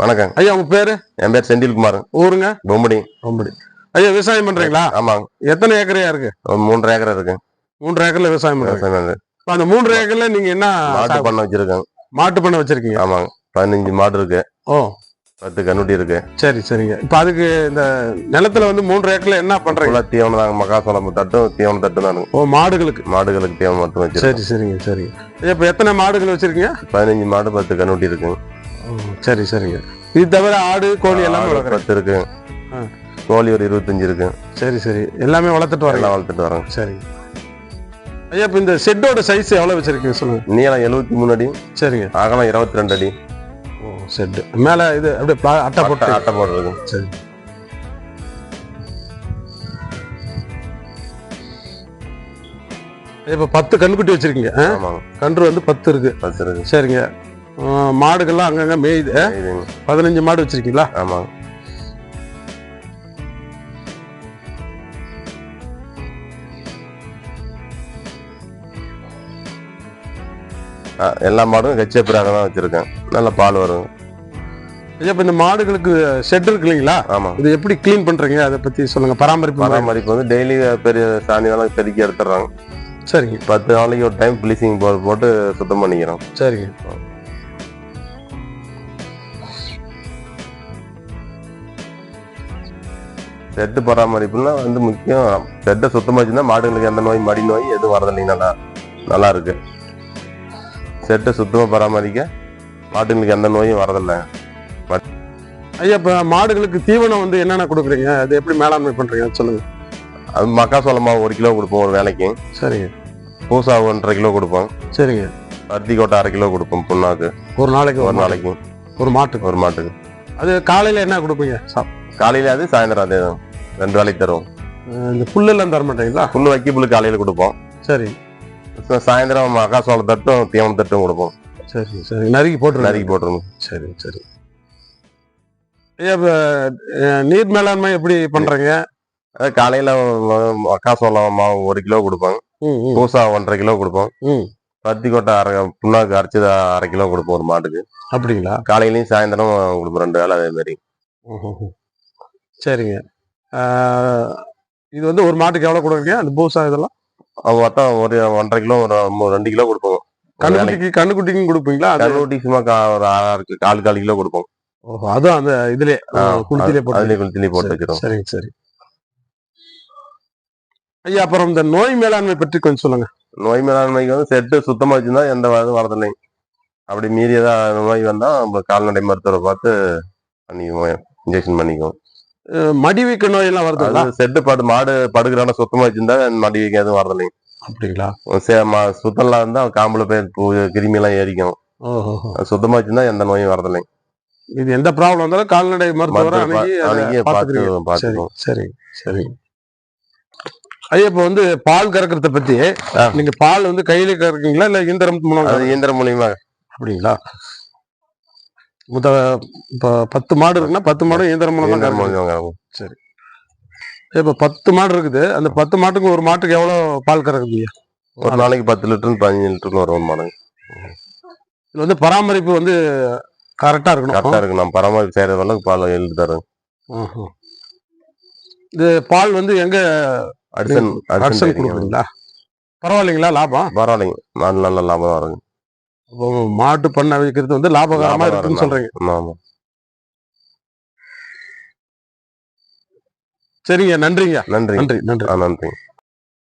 வணக்கம் ஐயா உங்க பேரு? என் பேர் செந்தில்குமார் ஊருங்க? பொம்படி. ரொம்படி ஐயா விவசாயம் பண்றீங்களா? ஆமாங்க. எத்தனை ஏக்கரையா இருக்கு? ஒரு மூன்றரை ஏக்கர் இருக்கு மூன்று ஏக்கர்ல விவசாயம் பண்றீங்க. இப்ப அந்த மூன்று ஏக்கர்ல நீங்க என்ன மாட்டு பண்ணை வச்சிருக்கேன் மாட்டு பண்ண வச்சிருக்கீங்க? ஆமாங்க. பதினஞ்சு மாடு இருக்கு. ஓ. பத்து கண்ணுட்டி இருக்கு. சரி சரிங்க. இப்ப அதுக்கு இந்த நிலத்துல வந்து மூன்று ஏக்கர்ல என்ன பண்றீங்க? தீவனம் தாங்க மக்காசோளம் தட்டும் தீவனம் தட்டும் தானுங்க ஓ மாடுகளுக்கு. மாடுகளுக்கு தீவனம் மட்டும் சரி சரிங்க சரிங்க. இப்ப எத்தனை மாடுகள் வச்சிருக்கீங்க? பதினஞ்சு மாடு பத்து கண்ணுட்டி இருக்குங்க. சரி சரிங்க இது தவிர ஆடு கோழி எல்லாமே பத்து இருக்கு. கோழி ஒரு இருபத்தஞ்சு இருக்கு. சரி சரி. எல்லாமே வளர்த்துட்டு எல்லாம் வளர்த்துட்டு வரோங்க சரி. ஐயா இப்ப இந்த ஷெட்டோட சைஸ் எவ்வளவு வச்சிருக்கீங்க சொல்லுங்க? நீளம் எழுபத்தி மூணு அடி சரிங்க. அகலம் இருபத்தி ரெண்டு அடி. ஓ ஷெட் மேல இது அப்படியே அட்டை போட்டு அட்டை போடுறது. சரி. இப்ப பத்து கண்ணுக்குட்டி வச்சிருக்கீங்க? ஆமாங்க. கன்று வந்து பத்து இருக்கு. பத்து இருக்கு. சரிங்க. மாடுகள்லாம் அங்கங்க மேயுது. பதினஞ்சு மாடு வச்சிருக்கீங்களா? ஆமாங்க. ஆ, எல்லா மாடும் கச்சேப்பிராக தான் வச்சிருக்கேன். நல்ல பால் வரும் இப்ப இந்த மாடுகளுக்கு ஷெட் இருக்கு இல்லைங்களா? ஆமாங்க இது எப்படி க்ளீன் பண்றீங்க? அதை பத்தி சொல்லுங்க. பராமரிப்பு. பராமரிப்பு வந்து டெய்லி பெரிய சாணியெல்லாம் பெருக்கி எடுத்துடுறாங்க. சரிங்க. பத்து நாளைக்கு ஒரு டைம் ப்ளீசிங் போட்டு போட்டு சுத்தம் பண்ணிக்கிறோம். சரிங்க. செட்டு பராமரிப்புனா வந்து முக்கியம். செட்டை சுத்தமாக வச்சுருந்தா மாடுகளுக்கு எந்த நோய் மடி நோய் எதுவும் வரதில்லைங்க நல்லா நல்லா இருக்கு. செட்டை சுத்தமாக பராமரிக்க மாடுகளுக்கு எந்த நோயும் வரதில்லை. ஐயா இப்ப மாடுகளுக்கு தீவனம் வந்து என்னென்ன கொடுக்குறீங்க? அது எப்படி மேலாண்மை பண்றீங்க? அது சொல்லுங்க. அது மக்காசோள மாவு ஒரு கிலோ கொடுப்போம் ஒரு வேலைக்கு. சரிங்க. பூசா ஒன்றரை கிலோ கொடுப்போம். சரிங்க. பருத்தி கொட்டை அரை கிலோ கொடுப்போம் புண்ணாக்கு. ஒரு நாளைக்கு ஒரு நாளைக்கு. ஒரு மாட்டுக்கு. ஒரு மாட்டுக்கு. அது காலையில என்ன கொடுப்பீங்க? சாப்- காலையில அது சாயந்தரம் அதே ரெண்டு வேலைக்கு தருவோம். இந்த புல்லெல்லாம் தர மாட்டீங்களா? புல்லு வைக்க புல்லு காலையில கொடுப்போம். சரி. சாயந்தரம் மக்காசோள தட்டும் தீவன தட்டும் கொடுப்போம். சரி சரி நறுக்கி போட்டு நறுக்கி போட்டுருணும் சரி சரி. ஐயா இப்ப நீர் மேலாண்மை எப்படி பண்றீங்க? காலையில மக்காசோளம் மாவு ஒரு கிலோ ம், பூசா ஒன்றரை கிலோ கொடுப்போம். ம். பருத்தி கொட்டை அரை புண்ணாக்கு அரைச்சது அரை கிலோ கொடுப்போம் ஒரு மாட்டுக்கு. அப்படிங்களா? காலையிலயும் சாயந்தரம் கொடுப்போம் ரெண்டு வேலை அதே மாதிரி. சரிங்க. இது வந்து ஒரு மாட்டுக்கு எவ்வளவு கொடுக்குறீங்க அந்த பூசா இதெல்லாம்? மொத்தம் ஒரு ஒன்றரை கிலோ ஒரு ரெண்டு கிலோ கொடுப்போம். கண்ணுக்குட்டிக்கு கண்ணுக்குட்டிக்கும் கொடுப்பீங்களா? கருவட்டி சும்மா ஒரு ஆறு கால் கால் கிலோ கொடுப்போம். ஓஹோ அதுவும் அந்த இதுலயே குளத்திலே போட்டு குளித்திலே போட்டு சரி, வச்சிரும் சரிங்க சரி. ஐயா அப்புறம் இந்த நோய் மேலாண்மை பற்றி கொஞ்சம் சொல்லுங்க. நோய் மேலாண்மைக்கு வந்து செட்டு சுத்தமா வச்சிருந்தா எந்த வரதில்லைங்க அப்படி மீறி ஏதாவது நோய் வந்தா நம்ம கால்நடை மருத்துவரை பார்த்து பண்ணிக்குவோம் இன்ஜெக்ஷன் பண்ணிக்குவோம். அஹ் மடி வீக்க நோய் எல்லாம் அது செட்டு படு மாடு படுக்கிறான சுத்தமா வச்சிருந்தா மடி வைக்க எதுவும் வரதில்லைங்க. அப்படிங்களா? சே- ம- சுத்தம்லாம் இருந்தா காம்புல போய் கிருமி எல்லாம் ஏறிக்கும். சுத்தமா வச்சிருந்தா எந்த நோயும் வரதில்லைங்க. இது எந்த ப்ராப்ளம் வந்தாலும் கால்நடை மருத்துவரை. சரி சரி ஐயா இப்ப வந்து பால் கறக்கிறத பத்தி. நீங்க பால் வந்து கையில கறக்கீங்களா இல்ல இயந்திரம் மூலம் இயந்திரம் மூலியமா அப்படிங்களா? முத இப்ப பத்து மாடு இருக்குன்னா பத்து மாடு இயந்திரம் மூலம் தான். மூலியமா இப்ப பத்து மாடு இருக்குது. அந்த பத்து மாட்டுக்கு ஒரு மாட்டுக்கு எவ்வளவு பால் கறக்குதுங்க ஒரு நாளைக்கு பத்து லிட்டர் பதினஞ்சு லிட்டருக்கு வரும் மாடுங்க. இதுல வந்து பராமரிப்பு வந்து கரெக்டா இருக்கணும். கரெக்டா இருக்கு நம்ம பராமரிப்பு செய்யறது வரலாம் பால் எழுதி தரும். இது பால் வந்து எங்க அடிசன் அடிசன் கொடுக்குறீங்களா? பரவாயில்லைங்களா? லாபம்? பரவாயில்லைங்க. மாடு நல்ல லாபம் வருங்க. மாட்டு பண்ணை வைக்கிறது வந்து லாபகரமா இருக்குன்னு. சொல்றீங்க. சரிங்க நன்றிங்க. நன்றி நன்றி. நன்றி நன்றி